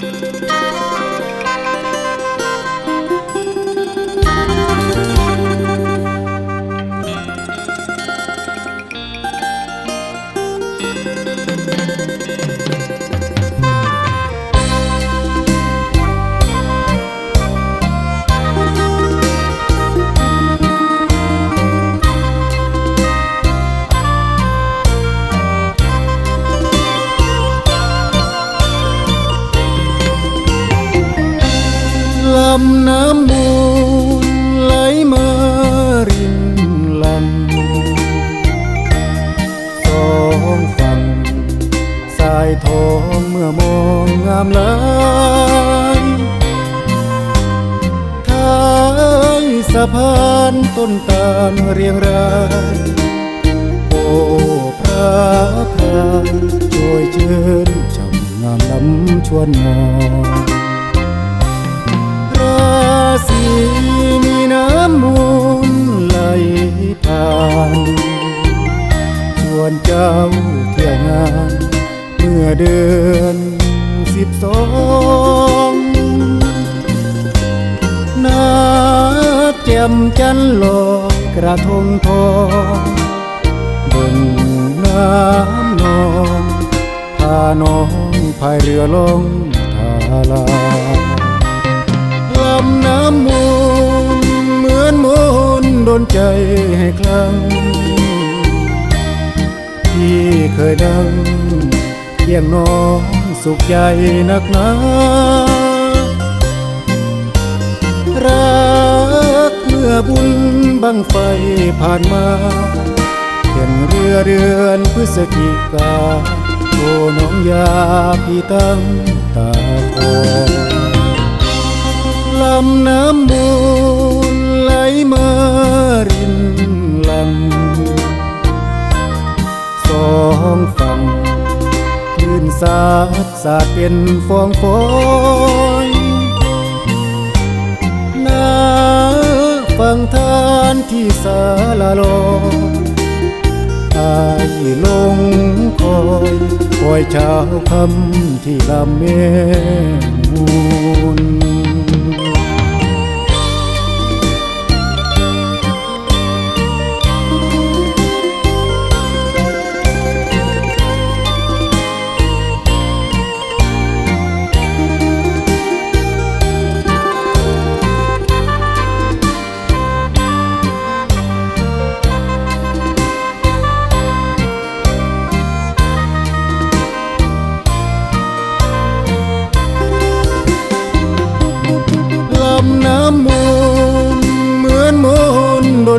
ลำน้ำมูลไหลมารินลำสองฝั่งสายทองเมื่อมองงามหลายท้ายสะพานต้นตาลเรียงรายโอ้พระพายช่วยเชิญจำงามล้ำชวนมอง ผ่านชวนเจ้าเที่ยวงาน เมื่อเดือนสิบสองนาแจ่มจันลอยกระทงทองบิ่งน้ำนองพาน้องพายเรือลงทาลาลำน้ำ นใจให้คลั่งที่เคยนั่งเคียงน้องสุขใจนักหนารักเมื่อบุญบังไฟผ่านมาเข็นเรือเดือนพฤศจิกาโอ้น้องยาพี่ตั้งตาคอลำน้ำมู รินลำสองฝั่งคลื่นสาดสาดเป็นฟองฝอยหน้าฝั่งทานที่สาลาลอยอายลงคอยคอยเช้าคำที่ลำเมมูลล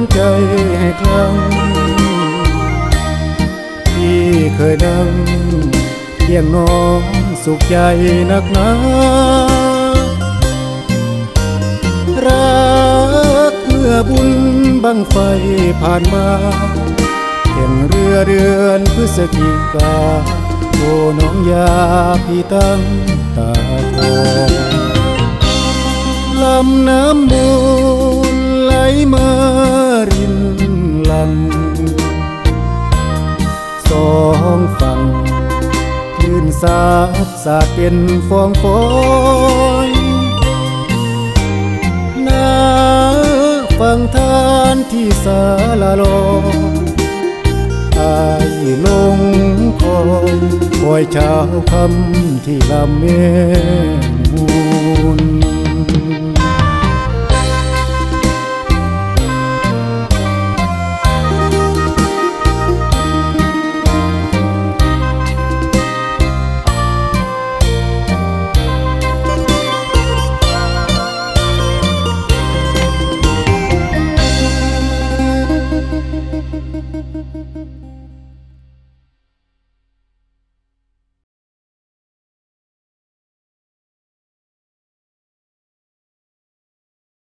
นใจให้คลังที่เคยนั่งเคียงน้องสุขใจนักหนารักเมื่อบุญบังไฟผ่านมาเข่งเรือเดือนพฤศจิกาโอ้น้องยาพี่ตั้งตาคอลำน้ำมู สาดสาดเป็นฟองฟอยนาฟังทานที่สาลาลอยอายลงคอยคอยเช้าคำที่ลำเม